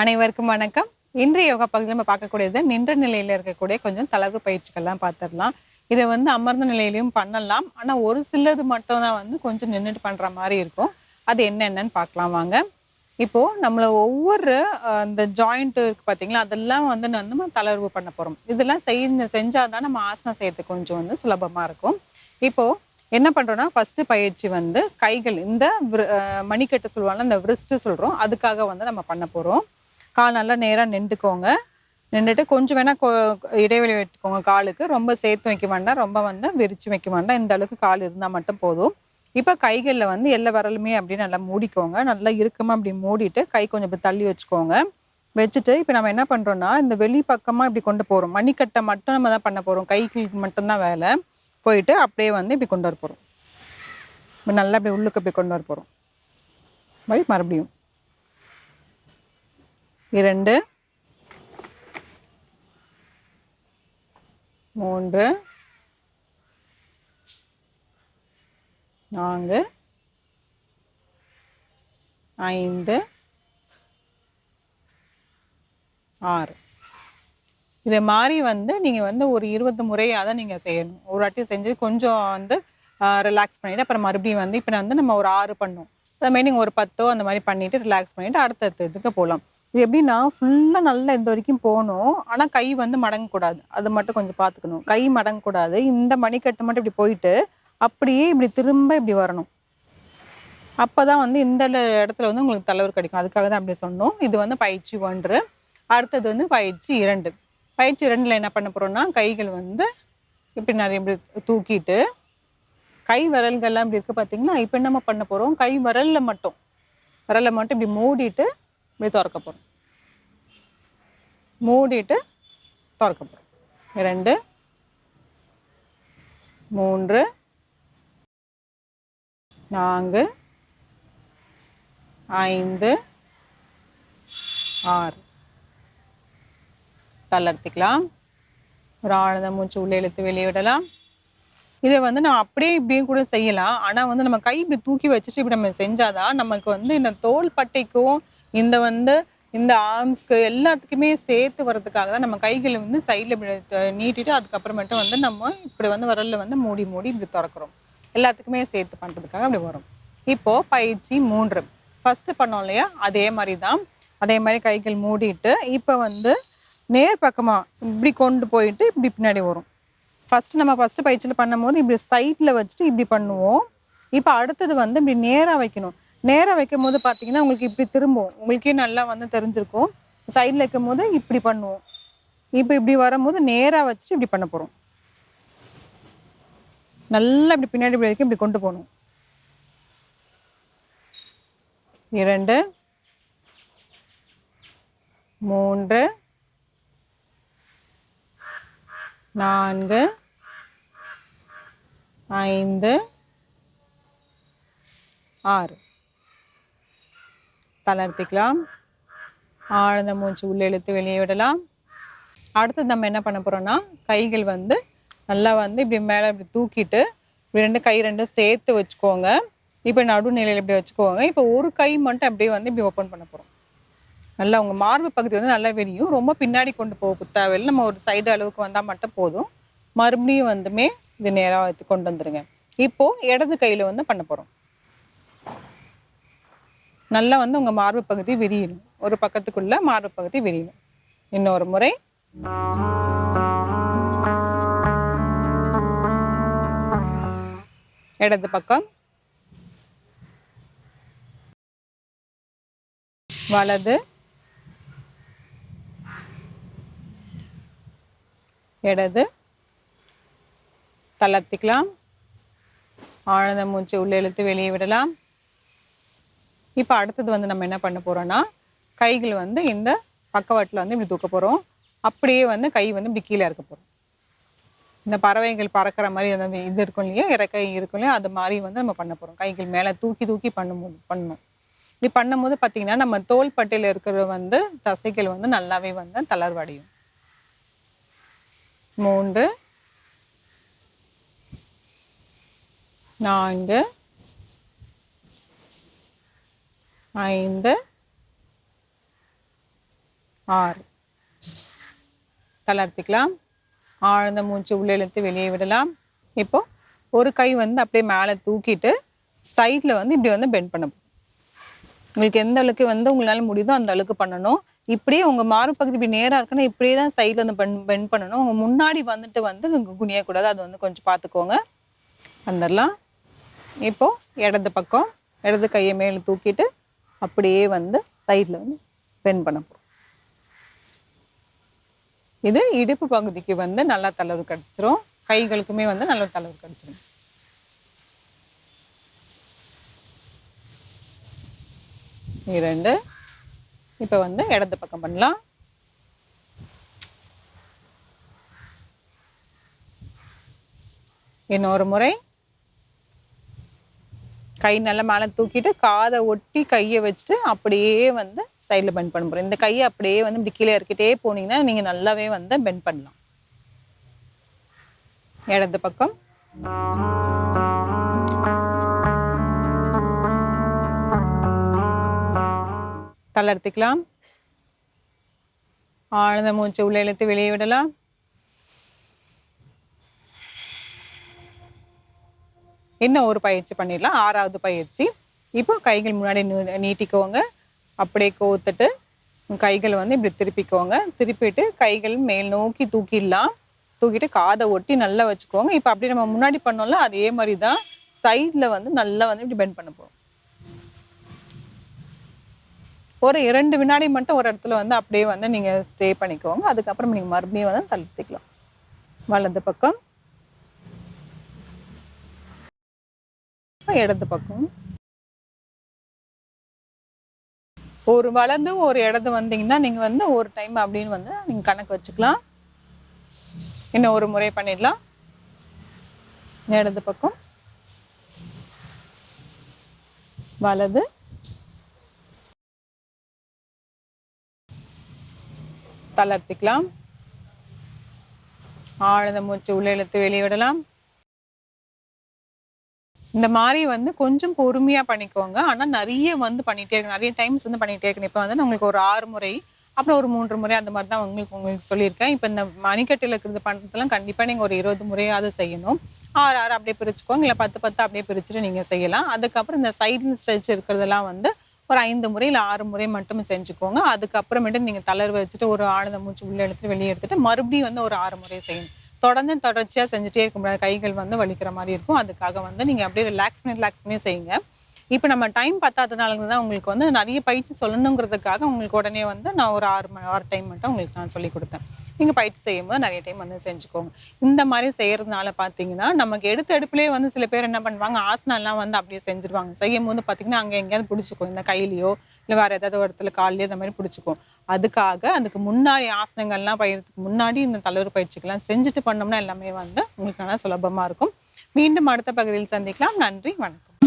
அனைவருக்கும் வணக்கம். இன்றைய யோகா பகுதியில் நம்ம பார்க்கக்கூடியது நின்ற நிலையில் இருக்கக்கூடிய கொஞ்சம் தளர்வு பயிற்சிகள்லாம் பார்த்துடலாம். இதை வந்து அமர்ந்த நிலையிலையும் பண்ணலாம். ஆனால் ஒரு சிலது மட்டும் தான் வந்து கொஞ்சம் நின்றுட்டு பண்ணுற மாதிரி இருக்கும். அது என்னென்னன்னு பார்க்கலாம் வாங்க. இப்போது நம்மளை ஒவ்வொரு அந்த இந்த இருக்குது இருக்கு பார்த்தீங்களா அதெல்லாம் வந்து நம்ம தளர்வு பண்ண போகிறோம் இதெல்லாம் செய்ன்னு செஞ்சால் தான் நம்ம ஆசனம் செய்யறதுக்கு கொஞ்சம் வந்து சுலபமாக இருக்கும். இப்போது என்ன பண்ணுறோன்னா ஃபஸ்ட்டு பயிற்சி வந்து கைகள் இந்த மணிக்கட்டு சொல்லுவாங்க இந்த விரிஸ்ட்டு சொல்கிறோம் அதுக்காக வந்து நம்ம பண்ண போகிறோம் கால் நல்லா நேராக நின்றுக்கோங்க. நின்றுட்டு கொஞ்சம் வேணால் கொ- இடைவெளி வைத்துக்கோங்க காலுக்கு. ரொம்ப சேர்த்து வைக்க வேண்டாம். ரொம்ப வந்து விரித்து வைக்க வேண்டாம். இந்த அளவுக்கு கால் இருந்தால் மட்டும் போதும். இப்போ கைகளில் வந்து எல்லா விரலுமே அப்படியே நல்லா மூடிக்கோங்க. நல்லா இறுக்கமா அப்படி மூடிட்டு கை கொஞ்சம் இப்படி தள்ளி வச்சுக்கோங்க. வச்சுட்டு இப்போ நம்ம என்ன பண்ணுறோம்னா இந்த வெளி பக்கமாக இப்படி கொண்டு போகிறோம் மணிக்கட்டை மட்டும் நம்ம தான் பண்ண போகிறோம் கைக்கு மட்டும்தான் வேலை. போயிட்டு அப்படியே வந்து இப்படி கொண்டு வர போகிறோம் இப்போ நல்லா அப்படி உள்ளுக்கு அப்படி கொண்டு வர போகிறோம் வை மறுபடியும். இரண்டு. மூன்று. நான்கு. ஐந்து. ஆறு. இதை மாதிரி வந்து நீங்கள் வந்து ஒரு இருபது முறையாக தான் நீங்கள் செய்யணும். ஒரு வாட்டி செஞ்சு கொஞ்சம் வந்து ரிலாக்ஸ் பண்ணிவிட்டு அப்புறம் மறுபடியும் வந்து இப்போ வந்து நம்ம ஒரு ஆறு பண்ணோம். அது மாதிரி நீங்கள் ஒரு பத்தோ அந்த மாதிரி பண்ணிவிட்டு ரிலாக்ஸ் பண்ணிவிட்டு அடுத்த இதுக்கு போகலாம் இது எப்படின்னா ஃபுல்லாக நல்லா இந்த வரைக்கும் போகணும். ஆனால் கை வந்து மடங்கக்கூடாது. அது மட்டும் கொஞ்சம் பார்த்துக்கணும் கை மடங்கக்கூடாது. இந்த மணிக்கட்டு மட்டும் இப்படி போயிட்டு அப்படியே இப்படி திரும்ப இப்படி வரணும். அப்போ தான் வந்து இந்த இடத்துல வந்து உங்களுக்கு தலைவர் கிடைக்கும். அதுக்காக தான் அப்படி சொன்னோம். இது வந்து பயிற்சி ஒன்று. அடுத்தது வந்து பயிற்சி இரண்டு. பயிற்சி இரண்டில் என்ன பண்ண போகிறோம்னா கைகள் வந்து இப்படி நிறைய இப்படி தூக்கிட்டு கை விரல்கள்லாம் இப்படி இருக்குது பார்த்தீங்கன்னா இப்போ என்னம்மா பண்ண போகிறோம் கை விரலில் மட்டும். விரலை மட்டும் இப்படி மூடிட்டு இப்படி திறக்க போறோம். மூடிட்டு திறக்க போறோம். இரண்டு மூன்று நான்கு ஐந்து ஆறு. தளர்த்திக்கலாம் ஒரு ஆழ்ந்த மூச்சு உள்ளே இழுத்து வெளியே விடலாம். இதை வந்து நம்ம அப்படியே இப்படியும் கூட செய்யலாம். ஆனா வந்து நம்ம கை இப்படி தூக்கி வச்சுட்டு இப்படி நம்ம செஞ்சாதான் நமக்கு வந்து இந்த தோல் பட்டைக்கும் இந்த வந்து இந்த ஆர்ம்ஸ்க்கு எல்லாத்துக்குமே சேர்த்து வர்றதுக்காக தான் நம்ம கைகளை வந்து சைடில் இப்படி நீட்டிட்டு அதுக்கப்புறமேட்டு வந்து நம்ம இப்படி வந்து விரலில் வந்து மூடி மூடி இப்படி திறக்கிறோம். எல்லாத்துக்குமே சேர்த்து பண்ணுறதுக்காக அப்படி வரும். இப்போது பயிற்சி மூன்று. ஃபஸ்ட்டு பண்ணோம் இல்லையா? அதே மாதிரி தான் அதே மாதிரி கைகள் மூடிட்டு இப்போ வந்து நேர் பக்கமாக இப்படி கொண்டு போயிட்டு இப்படி பின்னாடி வரும். ஃபஸ்ட்டு நம்ம ஃபஸ்ட்டு பயிற்சியில் பண்ணும்போது இப்படி சைட்டில் வச்சுட்டு இப்படி பண்ணுவோம். இப்போ அடுத்தது வந்து இப்படி நேராக வைக்கணும். நேராக வைக்கும் போது பார்த்தீங்கன்னா உங்களுக்கு இப்படி திரும்பும். உங்களுக்கே நல்லா வந்து தெரிஞ்சிருக்கும். சைடில் வைக்கும் போது இப்படி பண்ணுவோம். இப்போ இப்படி வரும்போது நேராக வச்சுட்டு இப்படி பண்ண போகிறோம் நல்லா இப்படி பின்னாடி இப்படி வரைக்கும் இப்படி கொண்டு போகணும். இரண்டு மூன்று நான்கு ஐந்து ஆறு. தளர்த்திக்கலாம். ஆழ்ந்த மூச்சு உள்ளே இழுத்து வெளியே விடலாம். அடுத்தது நம்ம என்ன பண்ண போகிறோம்னா கைகள் வந்து நல்லா வந்து இப்படி மேலே இப்படி தூக்கிட்டு இப்படி ரெண்டு கை ரெண்டும் சேர்த்து வச்சுக்கோங்க. இப்போ நடுநிலையில் இப்படி வச்சுக்கோங்க. இப்போ ஒரு கை மட்டும் அப்படியே வந்து இப்படி ஓப்பன் பண்ண போகிறோம் நல்லா உங்கள் மார்பு பகுதி வந்து நல்லா வெளியும் ரொம்ப பின்னாடி கொண்டு போக தேவையில்லை. நம்ம ஒரு சைடு அளவுக்கு வந்தால் மட்டும் போதும். மறுபடியும் வந்துமே இது நேராக கொண்டு வந்துடுங்க இப்போது இடது கையில் வந்து பண்ண போகிறோம் நல்லா வந்து உங்க மார்பு பகுதி விரியணும். ஒரு பக்கத்துக்குள்ள மார்பு பகுதி விரியணும். இன்னொரு முறை. இடது பக்கம். வலது. இடது. தளர்த்திக்கலாம். ஆழ்ந்த மூச்சு உள்ளே இழுத்து வெளியே விடலாம். இப்போ அடுத்தது வந்து நம்ம என்ன பண்ண போகிறோன்னா கைகள் வந்து இந்த பக்கவாட்டில் வந்து இப்படி தூக்க போகிறோம் அப்படியே வந்து கை வந்து இப்படி கீழே இருக்க போகிறோம் இந்த பறவைகள் பறக்கிற மாதிரி அந்த இது இருக்கும் இல்லையா? இறக்கை இருக்கும் இல்லையா? அது மாதிரி வந்து நம்ம பண்ண போகிறோம் கைகள் மேலே தூக்கி தூக்கி பண்ணும்போது பண்ணணும் இது பண்ணும்போது பார்த்திங்கன்னா நம்ம தோல்பட்டையில் இருக்கிற வந்து தசைகள் வந்து நல்லாவே வந்து தளர்வடையும். மூன்று நான்கு ஐந்து ஆறு. தளர்த்திக்கலாம். ஆழ்ந்த மூச்சு உள்ளே இழுத்து வெளியே விடலாம். இப்போ ஒரு கை வந்து அப்படியே மேலே தூக்கிட்டு சைடில் வந்து இப்படி வந்து பெண்ட் பண்ண உங்களுக்கு எந்த அளவுக்கு வந்து உங்களால் முடியுதோ அந்த அளவுக்கு பண்ணணும். இப்படியே உங்கள் மார்பகுதி இப்படி நேராக இருக்குன்னா இப்படியே தான் சைடில் வந்து பெண் பெண்ட் பண்ணணும். உங்கள் முன்னாடி வந்துட்டு வந்து குனியக்கூடாது. அது வந்து கொஞ்சம் பார்த்துக்கோங்க வந்துடலாம். இப்போது இடது பக்கம் இடது கையை மேலே தூக்கிட்டு அப்படியே வந்து சைடில் வந்து பெண்ட் பண்ண போகிறோம் இது இடுப்பு பகுதிக்கு வந்து நல்லா தளர்வு கிடைச்சிரும். கைகளுக்குமே வந்து நல்ல தளர்வு கிடைச்சிரும். இரண்டு இப்போ வந்து இடது பக்கம் பண்ணலாம். இன்னொரு முறை. கை நல்லா மேலே தூக்கிட்டு காதை ஒட்டி கையை வச்சுட்டு அப்படியே வந்து சைடில் பெண்ட் பண்ண போகிறோம் இந்த கையை அப்படியே வந்து இப்படி கீழே இறக்கிட்டே போனீங்கன்னா நீங்கள் நல்லாவே வந்து பெண்ட் பண்ணலாம். இடது பக்கம். தளர்த்திக்கலாம் ஆழ்ந்த மூச்சு உள்ள இழுத்து வெளியே விடலாம். இன்னும் ஒரு பயிற்சி பண்ணிடலாம்? ஆறாவது பயிற்சி. இப்போ கைகள் முன்னாடி நீ- நீட்டிக்கோங்க. அப்படியே கோத்துட்டு கைகள் வந்து இப்படி திருப்பிக்கோங்க. திருப்பிட்டு கைகள் மேல் நோக்கி தூக்கிடலாம். தூக்கிட்டு காதை ஒட்டி நல்லா வச்சுக்கோங்க. இப்போ அப்படி நம்ம முன்னாடி பண்ணோம்ல அதே மாதிரி தான் சைடில் வந்து நல்லா வந்து இப்படி பெண்ட் பண்ண போகிறோம் ஒரு இரண்டு வினாடி மட்டும் ஒரு இடத்துல வந்து அப்படியே வந்து நீங்கள் ஸ்டே பண்ணிக்கோங்க. அதுக்கப்புறம் நீங்கள் மறுபடியும் வந்து தளர்த்திக்கலாம் வலது பக்கம். இடது பக்கம். ஒரு வலது ஒரு இடது வந்தீங்கன்னா நீங்க வந்து ஒரு டைம் அப்படின்னு வந்து நீங்கள் கணக்கு வச்சுக்கலாம். இன்னும் ஒரு முறை பண்ணிடலாம். இடது பக்கம். வலது. தளர்த்திக்கலாம். ஆழ்ந்த மூச்சு உள்ளே இழுத்து வெளியிடலாம் விடலாம். இந்த மாதிரி வந்து கொஞ்சம் பொறுமையாக பண்ணிக்கோங்க. ஆனால் நிறைய வந்து பண்ணிகிட்டே இருக்கணும் நிறைய டைம்ஸ் வந்து பண்ணிகிட்டே இருக்கணும். இப்போ வந்து நான் உங்களுக்கு ஒரு ஆறு முறை அப்புறம் ஒரு மூன்று முறை அந்த மாதிரி தான் உங்களுக்கு உங்களுக்கு சொல்லியிருக்கேன். இப்போ இந்த மணிக்கட்டில் இருக்கிறது பண்ணுறதுலாம் கண்டிப்பாக நீங்கள் ஒரு இருபது முறையாவது செய்யணும். ஆறு ஆறு அப்படியே பிரிச்சுக்கோங்க. இல்லை பத்து பத்து அப்படியே பிரிச்சுட்டு நீங்கள் செய்யலாம். அதுக்கப்புறம் இந்த சைடு ஸ்ட்ரெச் இருக்கிறதெல்லாம் வந்து ஒரு ஐந்து முறை இல்லை ஆறு முறை மட்டும் செஞ்சுக்கோங்க. அதுக்கப்புறமேட்டு நீங்கள் தளர்வு வச்சுட்டு ஒரு ஆழ்ந்த மூச்சு உள்ளே எடுத்துட்டு வெளியே எடுத்துட்டு மறுபடியும் வந்து ஒரு ஆறு முறை செய்யணும். தொடர்ந்து தொடர்ச்சியாக செஞ்சுட்டே இருக்க முடியாது கைகள் வந்து வலிக்கிற மாதிரி இருக்கும். அதுக்காக வந்து நீங்கள் அப்படியே ரிலாக்ஸ் பண்ணி ரிலாக்ஸ் பண்ணி செய்யுங்க. இப்போ நம்ம டைம் பத்தாததுனால தான் உங்களுக்கு வந்து நிறைய பயிற்சி சொல்லணுங்கிறதுக்காக உங்களுக்கு உடனே வந்து நான் ஒரு ஆறு மணி ஆறு டைம் மட்டும் உங்களுக்கு நான் சொல்லி கொடுத்தேன். நீங்கள் பயிற்சி செய்யும்போது நிறைய டைம் வந்து செஞ்சுக்கோங்க. இந்த மாதிரி செய்கிறதுனால பார்த்தீங்கன்னா நமக்கு எடுத்த எடுப்புலேயே வந்து சில பேர் என்ன பண்ணுவாங்க ஆசனம்லாம் வந்து அப்படியே செஞ்சுருவாங்க. செய்யும் போது பார்த்தீங்கன்னா அங்கே எங்கேயாவது பிடிச்சிக்கும். இந்த கையிலையோ இல்லை வேறு ஏதாவது ஒரு இடத்துல கால்லையோ இந்த மாதிரி பிடிச்சிக்கும். அதுக்காக அதுக்கு முன்னாடி ஆசனங்கள்லாம் பயிறதுக்கு முன்னாடி இந்த தலைவர் பயிற்சிக்கெல்லாம் செஞ்சுட்டு பண்ணோம்னா எல்லாமே வந்து உங்களுக்கு நல்லா சுலபமாக இருக்கும். மீண்டும் அடுத்த பகுதியில் சந்திக்கலாம். நன்றி வணக்கம்.